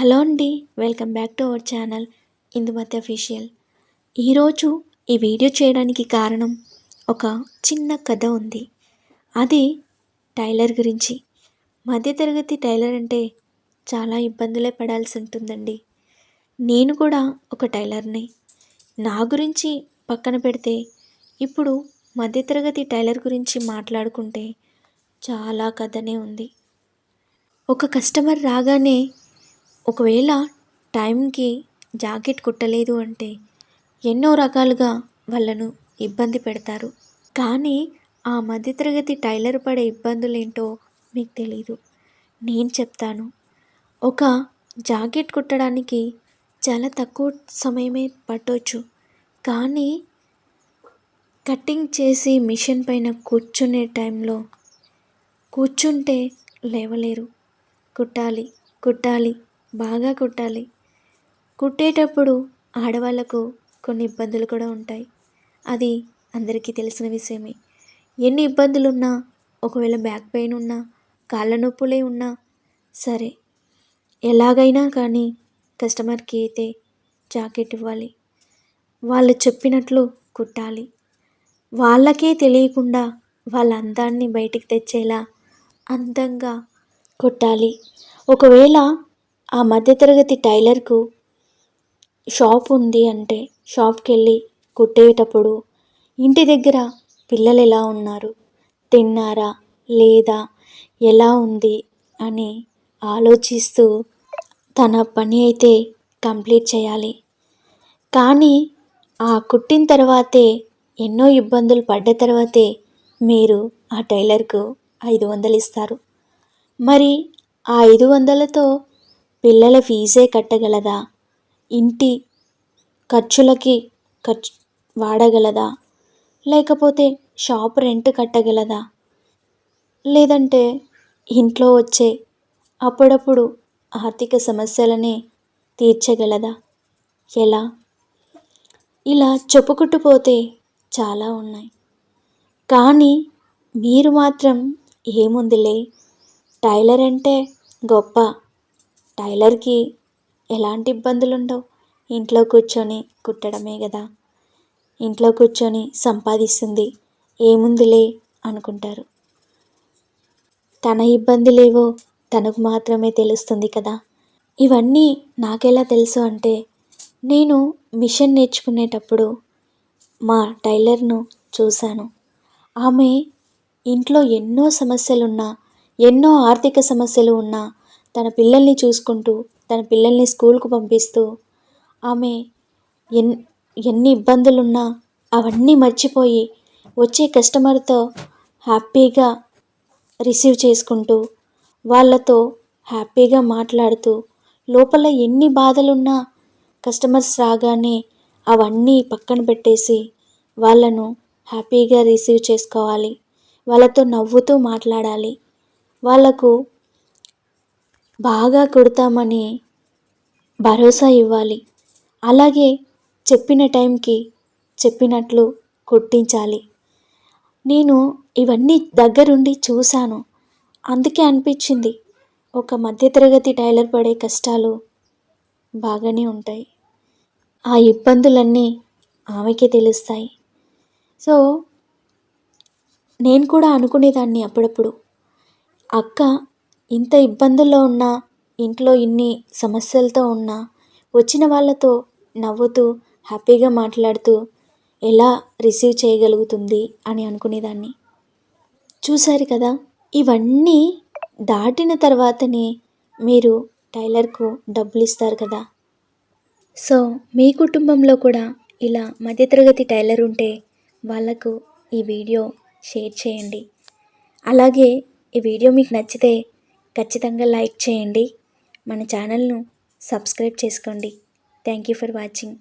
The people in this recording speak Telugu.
హలో అండి welcome back to our channel Indumathi official. ఈరోజు ఈ వీడియో చేయడానికి కారణం ఒక చిన్న కథ ఉంది. అది టైలర్ గురించి. మధ్యతరగతి టైలర్ అంటే చాలా ఇబ్బందులే పడాల్సి ఉంటుందండి. నేను కూడా ఒక టైలర్ని. నా గురించి పక్కన పెడితే ఇప్పుడు మధ్యతరగతి టైలర్ గురించి మాట్లాడుకుంటే చాలా కథనే ఉంది. ఒక కస్టమర్ రాగానే ఒకవేళ టైంకి జాకెట్ కుట్టలేదు అంటే ఎన్నో రకాలుగా వాళ్ళను ఇబ్బంది పెడతారు. కానీ ఆ మధ్యతరగతి టైలర్ పడే ఇబ్బందులు ఏంటో మీకు తెలీదు. నేను చెప్తాను. ఒక జాకెట్ కుట్టడానికి చాలా తక్కువ సమయమే పట్టవచ్చు కానీ కటింగ్ చేసి మిషన్ పైన కూర్చునే టైంలో కూర్చుంటే లేవలేరు. కుట్టాలి కుట్టాలి బాగా కుట్టాలి. కుట్టేటప్పుడు ఆడవాళ్ళకు కొన్ని ఇబ్బందులు కూడా ఉంటాయి. అది అందరికీ తెలిసిన విషయమే. ఎన్ని ఇబ్బందులున్నా ఒకవేళ బ్యాక్ పెయిన్ ఉన్నా కాళ్ళ నొప్పులే ఉన్నా సరే ఎలాగైనా కానీ కస్టమర్కి అయితే జాకెట్ ఇవ్వాలి. వాళ్ళు చెప్పినట్లు కుట్టాలి. వాళ్ళకే తెలియకుండా వాళ్ళ అందాన్ని బయటికి తెచ్చేలా అందంగా కుట్టాలి. ఒకవేళ ఆ మధ్యతరగతి టైలర్కు షాప్ ఉంది అంటే షాప్కి వెళ్ళి కుట్టేటప్పుడు ఇంటి దగ్గర పిల్లలు ఎలా ఉన్నారు? తిన్నారా? లేదా? ఎలా ఉంది? అని ఆలోచిస్తూ తన పని అయితే కంప్లీట్ చేయాలి. కానీ ఆ కుట్టిన తర్వాతే ఎన్నో ఇబ్బందులు పడ్డ తర్వాతే మీరు ఆ టైలర్కు ఐదు వందలు ఇస్తారు. మరి ఆ ఐదు వందలతో పిల్లల ఫీజే కట్టగలదా? ఇంటి ఖర్చులకి ఖర్చు వాడగలదా? లేకపోతే షాప్ రెంట్ కట్టగలదా? లేదంటే ఇంట్లో వచ్చే అప్పుడప్పుడు ఆర్థిక సమస్యలనే తీర్చగలదా? ఎలా? ఇలా చెప్పుకుంటుపోతే చాలా ఉన్నాయి. కానీ మీరు మాత్రం ఏముందిలే? టైలర్ అంటే గొప్ప టైలర్కి ఎలాంటి ఇబ్బందులు ఉండవు ఇంట్లో కూర్చొని కుట్టడమే కదా ఇంట్లో కూర్చొని సంపాదిస్తుంది. ఏముందిలే అనుకుంటారు. తన ఇబ్బందులేవో తనకు మాత్రమే తెలుస్తుంది కదా. ఇవన్నీ నాకెలా తెలుసు అంటే నేను మిషన్ నేర్చుకునేటప్పుడు మా టైలర్ను చూశాను. ఆమె ఇంట్లో ఎన్నో సమస్యలున్నా ఎన్నో ఆర్థిక సమస్యలు ఉన్నా తన పిల్లల్ని చూసుకుంటూ తన పిల్లల్ని స్కూల్కు పంపిస్తూ ఆమె ఎన్ ఎన్ని ఇబ్బందులున్నా అవన్నీ మర్చిపోయి వచ్చే కస్టమర్తో హ్యాపీగా రిసీవ్ చేసుకుంటూ వాళ్ళతో హ్యాపీగా మాట్లాడుతూ లోపల ఎన్ని బాధలున్నా కస్టమర్స్ రాగానే అవన్నీ పక్కన పెట్టేసి వాళ్ళను హ్యాపీగా రిసీవ్ చేసుకోవాలి. వాళ్ళతో నవ్వుతూ మాట్లాడాలి. వాళ్ళకు బాగా కుడతామని భరోసా ఇవ్వాలి. అలాగే చెప్పిన టైంకి చెప్పినట్లు కుట్టించాలి. నేను ఇవన్నీ దగ్గరుండి చూశాను. అందుకే అనిపించింది ఒక మధ్యతరగతి టైలర్ పడే కష్టాలు బాగానే ఉంటాయి. ఆ ఇబ్బందులన్నీ ఆమెకే తెలుస్తాయి. సో నేను కూడా అనుకునేదాన్ని అప్పుడప్పుడు. అక్క ఇంత ఇబ్బందుల్లో ఉన్నా ఇంట్లో ఇన్ని సమస్యలతో ఉన్నా వచ్చిన వాళ్ళతో నవ్వుతూ హ్యాపీగా మాట్లాడుతూ ఎలా రిసీవ్ చేయగలుగుతుంది అని అనుకునేదాన్ని. చూశారు కదా ఇవన్నీ దాటిన తర్వాతనే మీరు టైలర్కు డబ్బులు ఇస్తారు కదా. సో మీ కుటుంబంలో కూడా ఇలా మధ్యతరగతి టైలర్ ఉంటే వాళ్ళకు ఈ వీడియో షేర్ చేయండి. అలాగే ఈ వీడియో మీకు నచ్చితే ఖచ్చితంగా లైక్ చేయండి. మన ఛానల్ను సబ్స్క్రైబ్ చేసుకోండి. Thank you for watching.